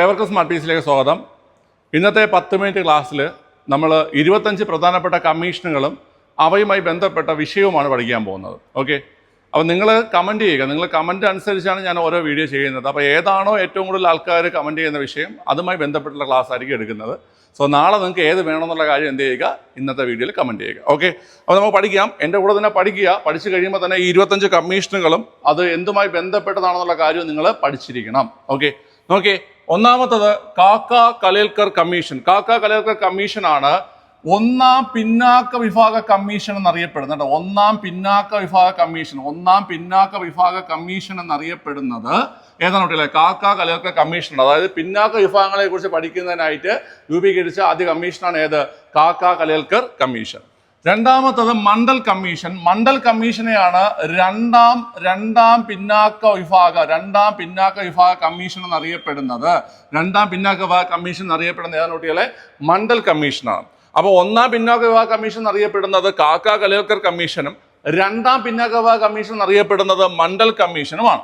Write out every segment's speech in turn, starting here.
ഏവർക്കും സ്മാർട്ട് പീസിലേക്ക് സ്വാഗതം. ഇന്നത്തെ പത്ത് മിനിറ്റ് ക്ലാസ്സിൽ നമ്മൾ ഇരുപത്തഞ്ച് പ്രധാനപ്പെട്ട കമ്മീഷനുകളും അവയുമായി ബന്ധപ്പെട്ട വിഷയവുമാണ് പഠിക്കാൻ പോകുന്നത്. ഓക്കെ? അപ്പോൾ നിങ്ങൾ കമന്റ് ചെയ്യുക. നിങ്ങൾ കമന്റ് അനുസരിച്ചാണ് ഞാൻ ഓരോ വീഡിയോ ചെയ്യുന്നത്. അപ്പോൾ ഏതാണോ ഏറ്റവും കൂടുതൽ ആൾക്കാർ കമന്റ് ചെയ്യുന്ന വിഷയം അതുമായി ബന്ധപ്പെട്ടുള്ള ക്ലാസ് ആയിരിക്കും എടുക്കുന്നത്. സോ നാളെ നിങ്ങൾക്ക് ഏത് വേണമെന്നുള്ള കാര്യം എന്ത് ചെയ്യുക? ഇന്നത്തെ വീഡിയോയിൽ കമന്റ് ചെയ്യുക. ഓക്കെ? അപ്പോൾ നമുക്ക് പഠിക്കാം. എന്റെ കൂടെ തന്നെ പഠിക്കുക. പഠിച്ചു കഴിയുമ്പോൾ തന്നെ ഈ ഇരുപത്തഞ്ച് കമ്മീഷനുകളും അത് എന്തുമായി ബന്ധപ്പെട്ടതാണെന്നുള്ള കാര്യം നിങ്ങൾ പഠിച്ചിരിക്കണം. ഓക്കെ? നോക്കിയേ ഒന്നാമത്തത് കാക്ക കലേൽക്കർ കമ്മീഷൻ. കാക്ക കലേൽക്കർ കമ്മീഷനാണ് ഒന്നാം പിന്നാക്ക വിഭാഗ കമ്മീഷൻ എന്നറിയപ്പെടുന്നത്. ഒന്നാം പിന്നാക്ക വിഭാഗ കമ്മീഷൻ. ഒന്നാം പിന്നാക്ക വിഭാഗ കമ്മീഷൻ എന്നറിയപ്പെടുന്നത് ഏതാണ് കുട്ടികളെ? കാക്ക കലേൽക്കർ കമ്മീഷൻ അതായത് പിന്നാക്ക വിഭാഗങ്ങളെ കുറിച്ച് പഠിക്കുന്നതിനായിട്ട് രൂപീകരിച്ച ആദ്യ കമ്മീഷനാണ് ഏത്? കാക്ക കലേൽക്കർ കമ്മീഷൻ. രണ്ടാമത്തത് മണ്ഡൽ കമ്മീഷൻ. മണ്ഡൽ കമ്മീഷനെയാണ് രണ്ടാം രണ്ടാം പിന്നാക്ക വിഭാഗ രണ്ടാം പിന്നാക്ക വിഭാഗ കമ്മീഷൻ എന്നറിയപ്പെടുന്നത്. രണ്ടാം പിന്നാക്ക വിഭാഗ കമ്മീഷൻ എന്നറിയപ്പെടുന്ന ഏതാണ് കുട്ടികളെ? മണ്ഡൽ കമ്മീഷനാണ്. അപ്പോൾ ഒന്നാം പിന്നാക്ക വിഭാഗ കമ്മീഷൻ എന്നറിയപ്പെടുന്നത് കാക്ക കലേക്കർ കമ്മീഷനും രണ്ടാം പിന്നാക്ക വിഭാഗ കമ്മീഷൻ എന്നറിയപ്പെടുന്നത് മണ്ഡൽ കമ്മീഷനുമാണ്.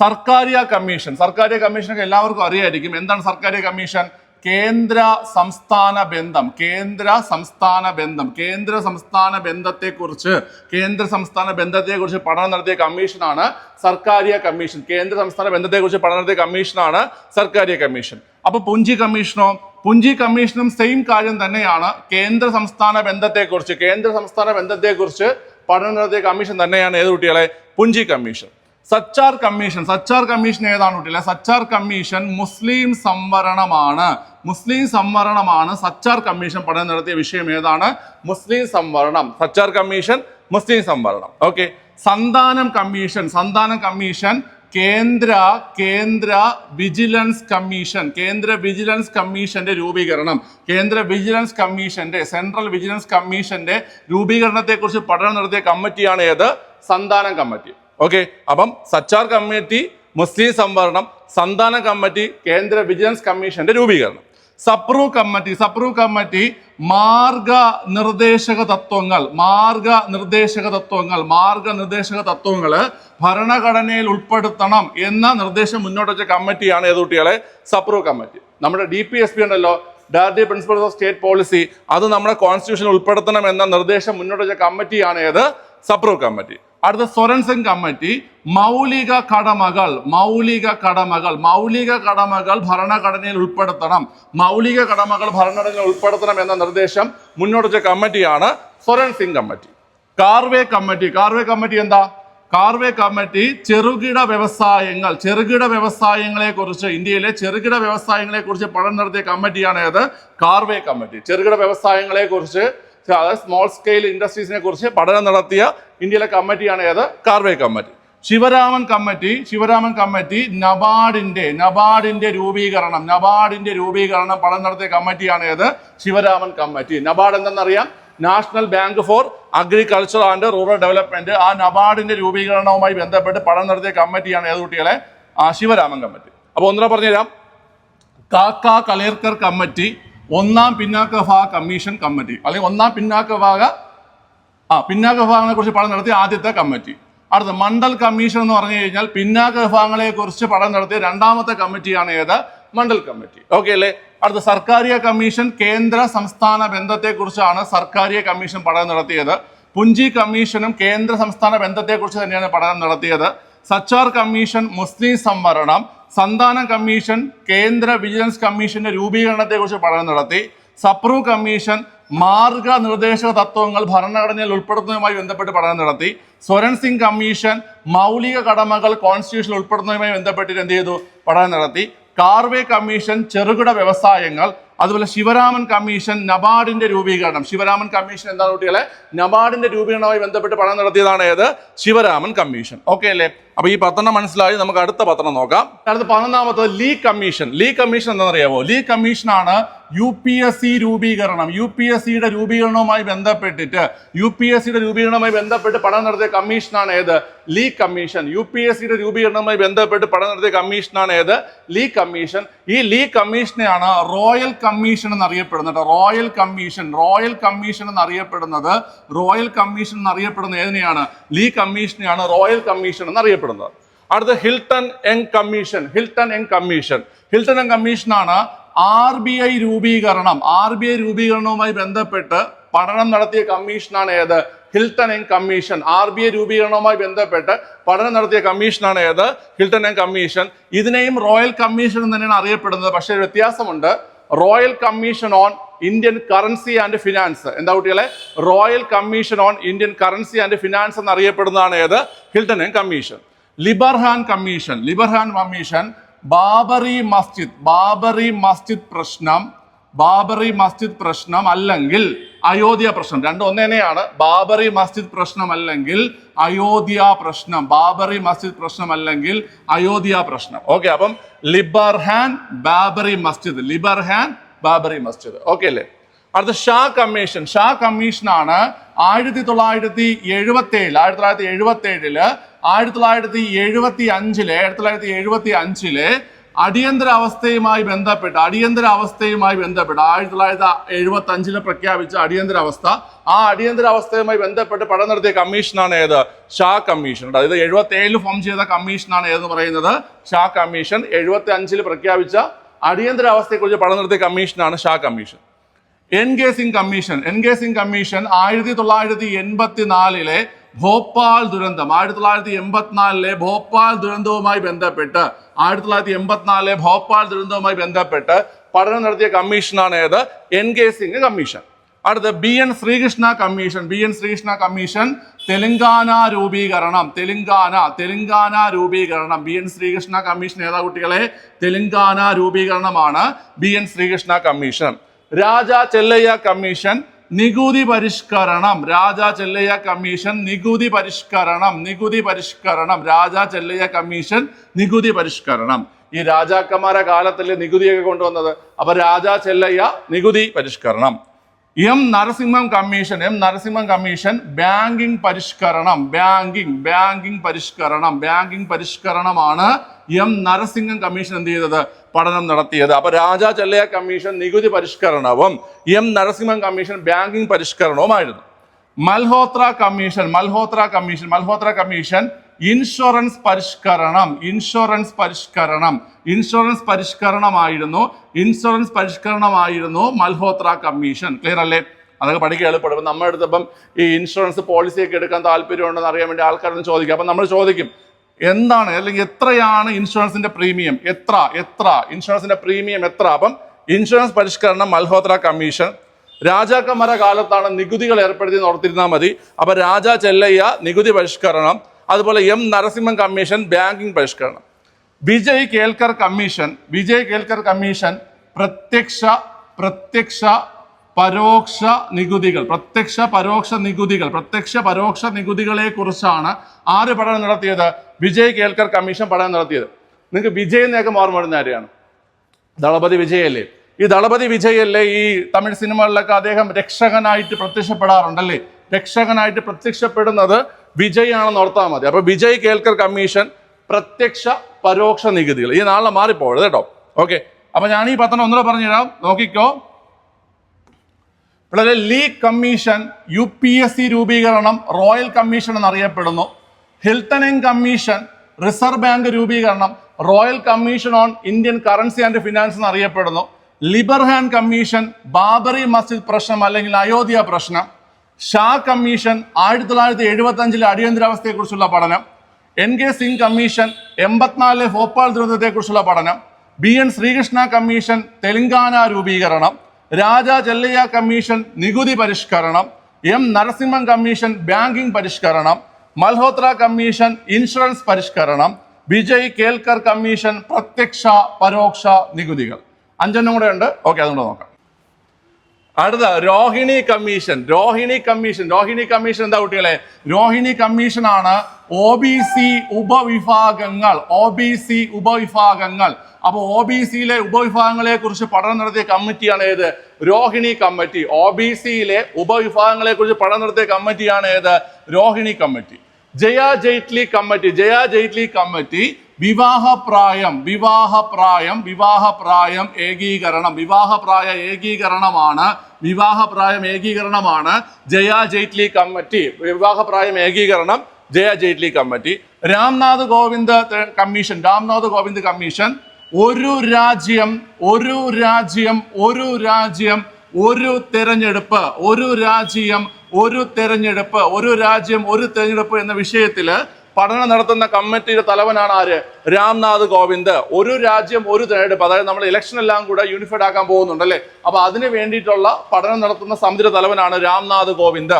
സർക്കാരിയ കമ്മീഷൻ. സർക്കാരിയ കമ്മീഷനൊക്കെ എല്ലാവർക്കും അറിയായിരിക്കും. എന്താണ് സർക്കാരിയ കമ്മീഷൻ? കേന്ദ്ര സംസ്ഥാന ബന്ധം കേന്ദ്ര സംസ്ഥാന ബന്ധം കേന്ദ്ര സംസ്ഥാന ബന്ധത്തെക്കുറിച്ച് കേന്ദ്ര സംസ്ഥാന ബന്ധത്തെക്കുറിച്ച് പഠനം നടത്തിയ കമ്മീഷനാണ് സർക്കാരിയ കമ്മീഷൻ. കേന്ദ്ര സംസ്ഥാന ബന്ധത്തെക്കുറിച്ച് പഠനം നടത്തിയ കമ്മീഷനാണ് സർക്കാരിയ കമ്മീഷൻ. അപ്പോൾ പുഞ്ചി കമ്മീഷനോ? പുഞ്ചി കമ്മീഷനും സെയിം കാര്യം തന്നെയാണ് കേന്ദ്ര സംസ്ഥാന ബന്ധത്തെക്കുറിച്ച്. കേന്ദ്ര സംസ്ഥാന ബന്ധത്തെക്കുറിച്ച് പഠനം നടത്തിയ കമ്മീഷൻ തന്നെയാണ് ഏത് കുട്ടികളെ? Punchhi commission. Sachar commission. Sachar commission ഏതാണ് കുട്ടികളെ? സച്ചാർ കമ്മീഷൻ മുസ്ലിം സംവരണമാണ്. മുസ്ലിം സംവരണമാണ് സച്ചാർ കമ്മീഷൻ പഠനം നടത്തിയ വിഷയം ഏതാണ്? മുസ്ലിം സംവരണം. സച്ചാർ കമ്മീഷൻ മുസ്ലിം സംവരണം. ഓക്കെ സന്താനം കമ്മീഷൻ. സന്താനം കമ്മീഷൻ കേന്ദ്ര കേന്ദ്ര വിജിലൻസ് കമ്മീഷൻ. കേന്ദ്ര വിജിലൻസ് കമ്മീഷന്റെ രൂപീകരണം. കേന്ദ്ര വിജിലൻസ് കമ്മീഷന്റെ സെൻട്രൽ വിജിലൻസ് കമ്മീഷന്റെ രൂപീകരണത്തെക്കുറിച്ച് പഠനം നടത്തിയ കമ്മിറ്റിയാണ് ഏത്? സന്താനം കമ്മിറ്റി. ഓക്കെ അപ്പം സച്ചാർ കമ്മിറ്റി മുസ്ലിം സംവരണം സന്താന കമ്മിറ്റി കേന്ദ്ര വിജിലൻസ് കമ്മീഷന്റെ രൂപീകരണം. സപ്രൂ കമ്മിറ്റി സപ്രൂ കമ്മിറ്റി മാർഗ നിർദ്ദേശക തത്വങ്ങൾ മാർഗ നിർദ്ദേശക തത്വങ്ങൾ മാർഗ നിർദ്ദേശക തത്വങ്ങൾ ഭരണഘടനയിൽ ഉൾപ്പെടുത്തണം എന്ന നിർദ്ദേശം മുന്നോട്ട് വെച്ച കമ്മിറ്റിയാണ് ഏത് കുട്ടികളെ? സപ്രൂ കമ്മിറ്റി. നമ്മുടെ ഡി പി എസ് പി ഉണ്ടല്ലോ directive principles of state policy അത് നമ്മുടെ കോൺസ്റ്റിറ്റ്യൂഷൻ ഉൾപ്പെടുത്തണം എന്ന നിർദ്ദേശം മുന്നോട്ട് വെച്ച കമ്മിറ്റിയാണ് ഏത്? സപ്രൂ കമ്മിറ്റി അടുത്ത സ്വരൻസിംഗ് കമ്മിറ്റി മൗലിക കടമകൾ മൗലിക കടമകൾ മൗലിക കടമകൾ ഭരണഘടനയിൽ ഉൾപ്പെടുത്തണം. മൗലിക കടമകൾ ഭരണഘടനയിൽ ഉൾപ്പെടുത്തണം എന്ന നിർദ്ദേശം മുന്നോട്ട് വെച്ച കമ്മിറ്റിയാണ് Swaran Singh committee. Karve committee. Karve committee എന്താ? കാർവേ കമ്മിറ്റി ചെറുകിട വ്യവസായങ്ങൾ ചെറുകിട വ്യവസായങ്ങളെ കുറിച്ച് ഇന്ത്യയിലെ ചെറുകിട വ്യവസായങ്ങളെ കുറിച്ച് പഠനം നടത്തിയ കമ്മിറ്റിയാണ് ഏത്? കാർവേ കമ്മിറ്റി. ചെറുകിട വ്യവസായങ്ങളെ കുറിച്ച് അതായത് സ്മോൾ സ്കെയിൽ ഇൻഡസ്ട്രീസിനെ കുറിച്ച് പഠനം നടത്തിയ ഇന്ത്യയിലെ കമ്മിറ്റിയാണ് ഏത്? Karve committee Sivaraman committee Sivaraman committee നബാർഡിന്റെ നബാർഡിന്റെ രൂപീകരണം നബാർഡിന്റെ രൂപീകരണം പഠനം നടത്തിയ കമ്മിറ്റിയാണ് ഏത്? Sivaraman committee NABARD എന്തെന്നറിയാം? National bank for agriculture and rural development ആ നബാർഡിന്റെ രൂപീകരണവുമായി ബന്ധപ്പെട്ട് പഠനം നടത്തിയ കമ്മിറ്റിയാണ് ഏത് കുട്ടികളെ? ശിവരാമൻ കമ്മിറ്റി അപ്പൊ ഒന്നുകൂടെ പറഞ്ഞുതരാം. കാക്ക കലേർക്കർ കമ്മിറ്റി ഒന്നാം പിന്നാക്ക വിഭാഗ കമ്മീഷൻ കമ്മിറ്റി. അല്ലെങ്കിൽ ഒന്നാം പിന്നാക്ക വിഭാഗ ആ പിന്നാക്ക വിഭാഗങ്ങളെ കുറിച്ച് പഠനം നടത്തിയ ആദ്യത്തെ കമ്മിറ്റി. അടുത്ത മണ്ഡൽ കമ്മീഷൻ എന്ന് പറഞ്ഞു കഴിഞ്ഞാൽ പിന്നാക്ക വിഭാഗങ്ങളെ കുറിച്ച് പഠനം നടത്തിയ രണ്ടാമത്തെ കമ്മിറ്റിയാണ് ഏത്? മണ്ഡൽ കമ്മിറ്റി. ഓക്കെ അല്ലേ? അടുത്ത സർക്കാരിയ കമ്മീഷൻ കേന്ദ്ര സംസ്ഥാന ബന്ധത്തെക്കുറിച്ചാണ് സർക്കാരിയ കമ്മീഷൻ പഠനം നടത്തിയത്. പുഞ്ചി കമ്മീഷനും കേന്ദ്ര സംസ്ഥാന ബന്ധത്തെക്കുറിച്ച് തന്നെയാണ് പഠനം നടത്തിയത്. സച്ചാർ കമ്മീഷൻ മുസ്ലിം സംവരണം സന്താന കമ്മീഷൻ കേന്ദ്ര വിജിലൻസ് കമ്മീഷന്റെ രൂപീകരണത്തെക്കുറിച്ച് പഠനം നടത്തി. സപ്രൂ കമ്മീഷൻ മാർഗനിർദ്ദേശ തത്വങ്ങൾ ഭരണഘടനയിൽ ഉൾപ്പെടുത്തുന്നതുമായി ബന്ധപ്പെട്ട് പഠനം നടത്തി. സ്വരൺ സിംഗ് കമ്മീഷൻ മൗലിക കടമകൾ കോൺസ്റ്റിറ്റ്യൂഷനിൽ ഉൾപ്പെടുന്നതുമായി ബന്ധപ്പെട്ടിട്ട് എന്ത് ചെയ്തു? പഠനം നടത്തി. കാർവേ കമ്മീഷൻ ചെറുകിട വ്യവസായങ്ങൾ അതുപോലെ ശിവരാമൻ കമ്മീഷൻ നബാർഡിന്റെ രൂപീകരണം. ശിവരാമൻ കമ്മീഷൻ എന്താണ് കുട്ടികളെ? നബാർഡിന്റെ രൂപീകരണവുമായി ബന്ധപ്പെട്ട് പഠനം നടത്തിയതാണ് ഏത്? ശിവരാമൻ കമ്മീഷൻ. ഓക്കെ അല്ലേ? അപ്പൊ ഈ പത്തെണ്ണം മനസ്സിലായി. നമുക്ക് അടുത്ത പത്രം നോക്കാം. അടുത്ത പതിനൊന്നാമത്തത് ലീ കമ്മീഷൻ. ലീ കമ്മീഷൻ എന്താണെന്നറിയാമോ ലീ കമ്മീഷനാണ് യു പി എസ് സി രൂപീകരണം. യു പി എസ് സിയുടെ രൂപീകരണവുമായി ബന്ധപ്പെട്ടിട്ട് യു പി എസ് സിയുടെ രൂപീകരണവുമായി ബന്ധപ്പെട്ട് പഠനം നടത്തിയ കമ്മീഷനാണ് ഏത്? Lee commission. U P S സിയുടെ രൂപീകരണവുമായി ബന്ധപ്പെട്ട് പഠനം നടത്തിയ കമ്മീഷനാണ് ഏത്? Lee commission. ഈ ലീ കമ്മീഷനെയാണ് റോയൽ കമ്മീഷൻ എന്നറിയപ്പെടുന്നത് റോയൽ കമ്മീഷൻ റോയൽ കമ്മീഷൻ എന്നറിയപ്പെടുന്നത് റോയൽ കമ്മീഷൻ എന്നറിയപ്പെടുന്ന ഏതിനെയാണ്? ലീ കമ്മീഷനെയാണ് റോയൽ കമ്മീഷൻ എന്നറിയപ്പെടുന്നത്. അടുത്ത Hilton Young commission Hilton Young commission. Hilton Young കമ്മീഷനാണ് ആർ ബി ഐ രൂപീകരണം. ആർ ബി ഐ രൂപീകരണവുമായി ബന്ധപ്പെട്ട് പഠനം നടത്തിയ കമ്മീഷനാണ് ഏത്? Hilton Young commission. R B I രൂപീകരണവുമായി ബന്ധപ്പെട്ട് പഠനം നടത്തിയ കമ്മീഷനാണ് ഏത്? Hilton Young commission. ഇതിനെയും റോയൽ കമ്മീഷൻ തന്നെയാണ് അറിയപ്പെടുന്നത്. പക്ഷേ വ്യത്യാസമുണ്ട്. Royal commission on Indian currency and finance എന്താ കുട്ടികളെ? Royal commission on Indian currency and finance എന്നറിയപ്പെടുന്നതാണ് ഏത്? Hilton commission Liberhan commission Liberhan commission Babri Masjid Babri Masjid പ്രശ്നം ബാബറി മസ്ജിദ് പ്രശ്നം അല്ലെങ്കിൽ അയോധ്യ പ്രശ്നം. രണ്ട് ഒന്ന് തന്നെയാണ് ബാബറി മസ്ജിദ് പ്രശ്നം അല്ലെങ്കിൽ അയോധ്യ പ്രശ്നം. ബാബറി മസ്ജിദ് പ്രശ്നം അല്ലെങ്കിൽ അയോധ്യ പ്രശ്നം. ഓക്കെ അപ്പം ലിബർഹാൻ ബാബറി മസ്ജിദ്. ലിബർഹാൻ ബാബറി മസ്ജിദ്. ഓക്കെ അല്ലേ? അടുത്ത ഷാ കമ്മീഷൻ. ഷാ കമ്മീഷനാണ് ആയിരത്തി തൊള്ളായിരത്തി എഴുപത്തി ഏഴ് ആയിരത്തി തൊള്ളായിരത്തി എഴുപത്തി ഏഴിൽ ആയിരത്തി തൊള്ളായിരത്തി എഴുപത്തി അഞ്ചിൽ ആയിരത്തി തൊള്ളായിരത്തി എഴുപത്തി അഞ്ചിൽ അടിയന്തരാവസ്ഥയുമായി ബന്ധപ്പെട്ട് അടിയന്തരാവസ്ഥയുമായി ബന്ധപ്പെട്ട് ആയിരത്തി തൊള്ളായിരത്തി എഴുപത്തി അഞ്ചിൽ പ്രഖ്യാപിച്ച അടിയന്തരാവസ്ഥ ആ അടിയന്തരാവസ്ഥയുമായി ബന്ധപ്പെട്ട് പഠനം നടത്തിയ കമ്മീഷനാണ് ഏത്? ഷാ കമ്മീഷൻ. അതായത് എഴുപത്തി ഏഴിൽ ഫോം ചെയ്ത കമ്മീഷനാണ് ഏതെന്ന് പറയുന്നത്? ഷാ കമ്മീഷൻ. എഴുപത്തി അഞ്ചിൽ പ്രഖ്യാപിച്ച അടിയന്തരാവസ്ഥയെക്കുറിച്ച് പഠനം നടത്തിയ കമ്മീഷനാണ് Shah commission. N K Singh commission. N K Singh commission ആയിരത്തി തൊള്ളായിരത്തി എൺപത്തി നാലിലെ ഭോപ്പാൽ ദുരന്തം. ആയിരത്തി തൊള്ളായിരത്തി എൺപത്തിനാലിലെ ഭോപ്പാൽ ദുരന്തവുമായി ബന്ധപ്പെട്ട് ആയിരത്തി തൊള്ളായിരത്തി എൺപത്തിനാലിലെ ഭോപ്പാൽ ദുരന്തവുമായി ബന്ധപ്പെട്ട് പഠനം നടത്തിയ കമ്മീഷനാണ് ഏത്? N K Singh commission. അടുത്ത B N Srikrishna commission. B N Srikrishna commission Telangana രൂപീകരണം. തെലങ്കാന തെലങ്കാന രൂപീകരണം. ബി എൻ ശ്രീകൃഷ്ണ കമ്മീഷൻ ഏതാ കുട്ടികളെ? Telangana രൂപീകരണമാണ് B N Srikrishna commission. Raja Chelliah commission നികുതി പരിഷ്കരണം. രാജ ചെല്ലയ്യ കമ്മീഷൻ നികുതി പരിഷ്കരണം. നികുതി പരിഷ്കരണം. രാജ ചെല്ലയ്യ കമ്മീഷൻ നികുതി പരിഷ്കരണം. ഈ രാജാക്കന്മാരെ കാലത്തല്ലേ നികുതിയൊക്കെ കൊണ്ടുവന്നത്? അപ്പൊ രാജ ചെല്ലയ്യ നികുതി പരിഷ്കരണം. M Narasimham commission M Narasimham commission banking പരിഷ്കരണം ബാങ്കിംഗ് ബാങ്കിംഗ് പരിഷ്കരണം ബാങ്കിംഗ് പരിഷ്കരണമാണ് എം നരസിംഹം കമ്മീഷൻ എന്ത് ചെയ്തത്? പഠനം നടത്തിയത്. അപ്പൊ രാജാ ചെല്ലയ കമ്മീഷൻ നികുതി പരിഷ്കരണവും M Narasimham commission banking പരിഷ്കരണവുമായിരുന്നു. Malhotra commission Malhotra commission Malhotra commission insurance പരിഷ്കരണം ഇൻഷുറൻസ് പരിഷ്കരണം. ഇൻഷുറൻസ് പരിഷ്കരണമായിരുന്നു ഇൻഷുറൻസ് പരിഷ്കരണമായിരുന്നു മൽഹോത്ര കമ്മീഷൻ. ക്ലിയർ അല്ലേ? അതൊക്കെ പഠിക്കുക എളുപ്പമാണ്. നമ്മുടെ അടുത്തപ്പം ഈ ഇൻഷുറൻസ് പോളിസിയൊക്കെ എടുക്കാൻ താല്പര്യമുണ്ടെന്ന് അറിയാൻ വേണ്ടി ആൾക്കാരൊന്നും ചോദിക്കും. അപ്പം നമ്മൾ ചോദിക്കും എന്താണ് അല്ലെങ്കിൽ എത്രയാണ് ഇൻഷുറൻസിന്റെ പ്രീമിയം? എത്ര എത്ര? ഇൻഷുറൻസിന്റെ പ്രീമിയം എത്ര? അപ്പം ഇൻഷുറൻസ് പരിഷ്കരണം മൽഹോത്ര കമ്മീഷൻ. രാജാക്കന്മാരുടെ കാലത്താണ് നികുതികൾ ഏർപ്പെടുത്തി ഓർത്തിരുന്നാൽ മതി. അപ്പൊ രാജ ചെല്ലയ്യ നികുതി പരിഷ്കരണം അതുപോലെ എം നരസിംഹം കമ്മീഷൻ ബാങ്കിങ് പരിഷ്കരണം. വിജയ് കേൽക്കർ കമ്മീഷൻ വിജയ് കേൽക്കർ കമ്മീഷൻ പ്രത്യക്ഷ പ്രത്യക്ഷ പരോക്ഷ നികുതികൾ പ്രത്യക്ഷ പരോക്ഷ നികുതികൾ പ്രത്യക്ഷ പരോക്ഷ നികുതികളെ കുറിച്ചാണ് ആര് പഠനം നടത്തിയത്? വിജയ് കേൽക്കർ കമ്മീഷൻ പഠനം നടത്തിയത്. നിങ്ങൾക്ക് വിജയ് എന്നൊക്കെ ഓർമ്മ വരുന്ന ആരെയാണ് ദളപതി വിജയല്ലേ ഈ ദളപതി വിജയല്ലേ ഈ തമിഴ് സിനിമകളിലൊക്കെ അദ്ദേഹം രക്ഷകനായിട്ട് പ്രത്യക്ഷപ്പെടാറുണ്ടല്ലേ? രക്ഷകനായിട്ട് പ്രത്യക്ഷപ്പെടുന്നത് വിജയ് ആണെന്ന് ഓർത്താൽ മതി. അപ്പൊ വിജയ് കേൽക്കർ കമ്മീഷൻ പ്രത്യക്ഷ പരോക്ഷ നികുതികൾ. ഈ നാളെ മാറിപ്പോഴത് കേട്ടോ. ഓക്കെ. അപ്പൊ ഞാൻ ഈ പത്രം ഒന്നുകൂടെ പറഞ്ഞുതരാം. നോക്കിക്കോ. വളരെ Lee commission U P S C രൂപീകരണം റോയൽ കമ്മീഷൻ എന്നറിയപ്പെടുന്നു. Hilton Young commission reserve bank രൂപീകരണം royal commission on Indian currency and finance എന്നറിയപ്പെടുന്നു. ലിബർഹാൻ കമ്മീഷൻ ബാബറി മസ്ജിദ് പ്രശ്നം അല്ലെങ്കിൽ അയോധ്യ പ്രശ്നം. ഷാ കമ്മീഷൻ ആയിരത്തി തൊള്ളായിരത്തി എഴുപത്തി അഞ്ചിലെ അടിയന്തരാവസ്ഥയെക്കുറിച്ചുള്ള പഠനം എൻ കെ സിംഗ് കമ്മീഷൻ എൺപത്തിനാലിലെ ഭോപ്പാൽ ദുരന്തത്തെക്കുറിച്ചുള്ള പഠനം B N Srikrishna commission Telangana രൂപീകരണം രാജ ചെല്ലയ്യ കമ്മീഷൻ നികുതി പരിഷ്കരണം എം നരസിംഹം കമ്മീഷൻ ബാങ്കിംഗ് പരിഷ്കരണം മൽഹോത്ര കമ്മീഷൻ ഇൻഷുറൻസ് പരിഷ്കരണം വിജയ് കേൽക്കർ കമ്മീഷൻ പ്രത്യക്ഷ പരോക്ഷ നികുതികൾ. അഞ്ചെണ്ണം കൂടെ ഉണ്ട്. ഓക്കെ അതുകൊണ്ട് നോക്കാം. അടുത്ത Rohini commission Rohini commission Rohini commission എന്താ കുട്ടികളെ? രോഹിണി കമ്മീഷൻ ആണ് ഒ ബി സി ഉപവിഭാഗങ്ങൾ ഒ ബി സി ഉപവിഭാഗങ്ങൾ. അപ്പൊ ഒ ബി സിയിലെ ഉപവിഭാഗങ്ങളെ കുറിച്ച് പഠനം നടത്തിയ കമ്മിറ്റിയാണ് ഏത്? രോഹിണി കമ്മിറ്റി. ഒ ബി സിയിലെ ഉപവിഭാഗങ്ങളെ കുറിച്ച് പഠനം നടത്തിയ കമ്മിറ്റിയാണ് ഏത്? Rohini committee. Jaya Jaitly committee Jaya Jaitly committee വിവാഹപ്രായം വിവാഹപ്രായം വിവാഹപ്രായം ഏകീകരണം. വിവാഹപ്രായ ഏകീകരണമാണ് വിവാഹപ്രായം ഏകീകരണമാണ് ജയ ജെയ്റ്റ്ലി കമ്മിറ്റി. വിവാഹപ്രായം ഏകീകരണം Jaya Jaitly committee. Ramnath Kovind commission Ramnath Kovind commission ഒരു രാജ്യം ഒരു രാജ്യം ഒരു രാജ്യം ഒരു തെരഞ്ഞെടുപ്പ് ഒരു രാജ്യം ഒരു തെരഞ്ഞെടുപ്പ് ഒരു രാജ്യം ഒരു തെരഞ്ഞെടുപ്പ് എന്ന വിഷയത്തിൽ പഠനം നടത്തുന്ന കമ്മിറ്റിയുടെ തലവനാണ് ആര്? രാംനാഥ് കോവിന്ദ്. ഒരു രാജ്യം ഒരു തെരഞ്ഞെടുപ്പ് അതായത് നമ്മൾ ഇലക്ഷൻ എല്ലാം കൂടെ യൂണിഫൈഡ് ആക്കാൻ പോകുന്നുണ്ട് അല്ലേ? അപ്പൊ അതിന് വേണ്ടിയിട്ടുള്ള പഠനം നടത്തുന്ന സമിതിയുടെ തലവനാണ് രാംനാഥ് കോവിന്ദ്.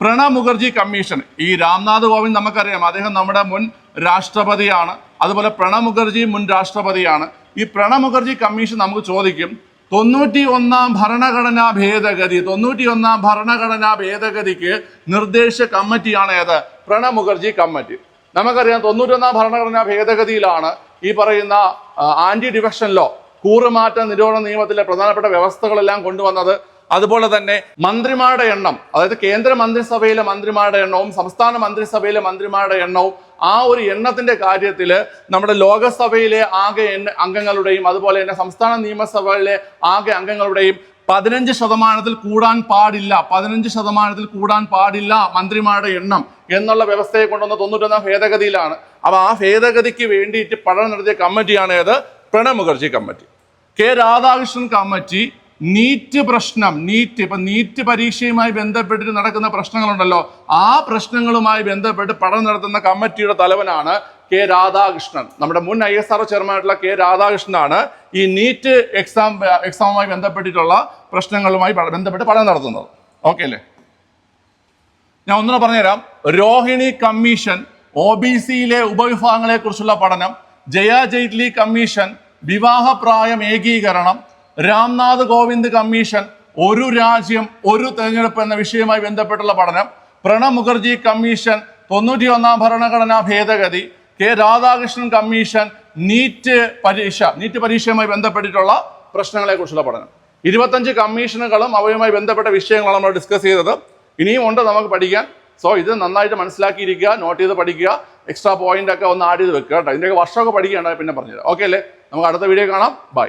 പ്രണബ് മുഖർജി കമ്മീഷൻ. ഈ രാംനാഥ് കോവിന്ദ് നമുക്കറിയാം അദ്ദേഹം നമ്മുടെ മുൻ രാഷ്ട്രപതിയാണ്. അതുപോലെ പ്രണബ് മുഖർജി മുൻ രാഷ്ട്രപതിയാണ്. ഈ പ്രണബ് മുഖർജി കമ്മീഷൻ നമുക്ക് ചോദിക്കും തൊണ്ണൂറ്റി ഒന്നാം ഭരണഘടനാ ഭേദഗതി തൊണ്ണൂറ്റി ഒന്നാം ഭരണഘടനാ ഭേദഗതിക്ക് നിർദ്ദേശ കമ്മിറ്റിയാണ് ഏത്? പ്രണബ് മുഖർജി കമ്മിറ്റി. നമുക്കറിയാം തൊണ്ണൂറ്റൊന്നാം ഭരണഘടനാ ഭേദഗതിയിലാണ് ഈ പറയുന്ന ആന്റി ഡിഫക്ഷൻ ലോ കൂറുമാറ്റ നിരോധന നിയമത്തിലെ പ്രധാനപ്പെട്ട വ്യവസ്ഥകളെല്ലാം കൊണ്ടുവന്നത്. അതുപോലെ തന്നെ മന്ത്രിമാരുടെ എണ്ണം അതായത് കേന്ദ്ര മന്ത്രിസഭയിലെ മന്ത്രിമാരുടെ എണ്ണവും സംസ്ഥാന മന്ത്രിസഭയിലെ മന്ത്രിമാരുടെ എണ്ണവും ആ ഒരു എണ്ണത്തിന്റെ കാര്യത്തിൽ നമ്മുടെ ലോകസഭയിലെ ആകെ അംഗങ്ങളുടെയും അതുപോലെ തന്നെ സംസ്ഥാന നിയമസഭയിലെ ആകെ അംഗങ്ങളുടെയും പതിനഞ്ച് ശതമാനത്തിൽ കൂടാൻ പാടില്ല പതിനഞ്ച് ശതമാനത്തിൽ കൂടാൻ പാടില്ല മന്ത്രിമാരുടെ എണ്ണം എന്നുള്ള വ്യവസ്ഥയെ കൊണ്ടുവന്ന തൊണ്ണൂറ്റൊന്നാം ഭേദഗതിയിലാണ്. അപ്പൊ ആ ഭേദഗതിക്ക് വേണ്ടിയിട്ട് പഠനം നടത്തിയ കമ്മിറ്റിയാണ് ഏത്? Pranab Mukherjee committee. K Radhakrishnan committee NEET പ്രശ്നം നീറ്റ് ഇപ്പൊ നീറ്റ് പരീക്ഷയുമായി ബന്ധപ്പെട്ടിട്ട് നടക്കുന്ന പ്രശ്നങ്ങളുണ്ടല്ലോ. ആ പ്രശ്നങ്ങളുമായി ബന്ധപ്പെട്ട് പഠനം നടത്തുന്ന കമ്മിറ്റിയുടെ തലവനാണ് കെ രാധാകൃഷ്ണൻ. നമ്മുടെ മുൻ ഐ എസ് ആർ ചെയർമാനായിട്ടുള്ള കെ രാധാകൃഷ്ണനാണ് ഈ നീറ്റ് എക്സാം എക്സാമുമായി ബന്ധപ്പെട്ടിട്ടുള്ള പ്രശ്നങ്ങളുമായി ബന്ധപ്പെട്ട് പഠനം നടത്തുന്നത്. ഓക്കെ അല്ലേ? ഞാൻ ഒന്നുകൂടെ പറഞ്ഞുതരാം. രോഹിണി കമ്മീഷൻ ഒ ബി സിയിലെ ഉപവിഭാഗങ്ങളെ കുറിച്ചുള്ള പഠനം ജയ ജെയ്റ്റ്ലി കമ്മീഷൻ വിവാഹപ്രായം ഏകീകരണം രാംനാഥ് കോവിന്ദ് കമ്മീഷൻ ഒരു രാജ്യം ഒരു തെരഞ്ഞെടുപ്പ് എന്ന വിഷയവുമായി ബന്ധപ്പെട്ടുള്ള പഠനം പ്രണബ് മുഖർജി കമ്മീഷൻ തൊണ്ണൂറ്റി ഒന്നാം ഭരണഘടനാ ഭേദഗതി കെ രാധാകൃഷ്ണൻ കമ്മീഷൻ നീറ്റ് പരീക്ഷ നീറ്റ് പരീക്ഷയുമായി ബന്ധപ്പെട്ടിട്ടുള്ള പ്രശ്നങ്ങളെ കുറിച്ചുള്ള പഠനം. ഇരുപത്തഞ്ച് കമ്മീഷനുകളും അവയുമായി ബന്ധപ്പെട്ട വിഷയങ്ങളാണ് നമ്മൾ ഡിസ്കസ് ചെയ്തത്. ഇനിയും ഉണ്ട് നമുക്ക് പഠിക്കാൻ. സോ ഇത് നന്നായിട്ട് മനസ്സിലാക്കിയിരിക്കുക നോട്ട് ചെയ്ത് പഠിക്കുക എക്സ്ട്രാ പോയിന്റ് ഒക്കെ ഒന്ന് ആഡ് ചെയ്ത് വെക്കുക കേട്ടോ. ഇതിന്റെയൊക്കെ വർഷമൊക്കെ പഠിക്കുകയാണ് പിന്നെ പറഞ്ഞുതരാം. ഓക്കെ അല്ലേ? നമുക്ക് അടുത്ത വീഡിയോ കാണാം. ബൈ